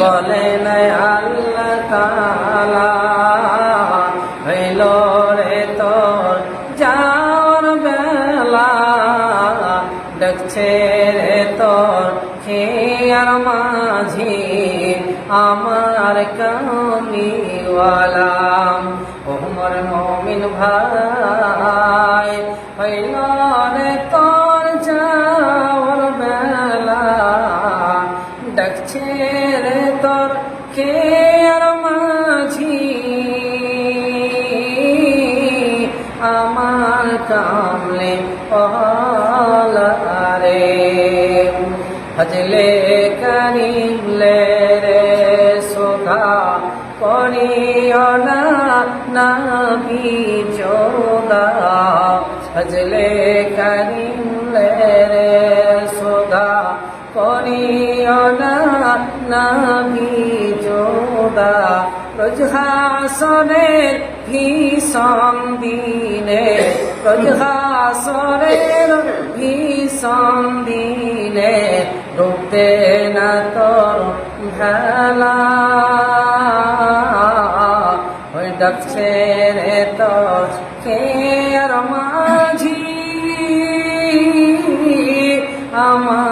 বলেন আল্লাহ হইল রে তোর যাওয়ার বেলা। দেখছে রে তোর খেয়ার মাঝি, আমার কামিওয়ালা। ওমর মমিন ভাই, হইল ডাকছে রে তোর কে আর মাঝি। আমার কামলে রে হজলে করিমলে রে সোধা করিও না নাবি চোদা। হজলে করিমলে রে সোধা করিও না নাবি চোদা রোজ হাসনের ভীষণ দিনে রোজ হাসনের ভীষণ দিনে ডুবতে না তোর ভেলা। ওই ডাকছে রে তোর আর মাঝি। আমার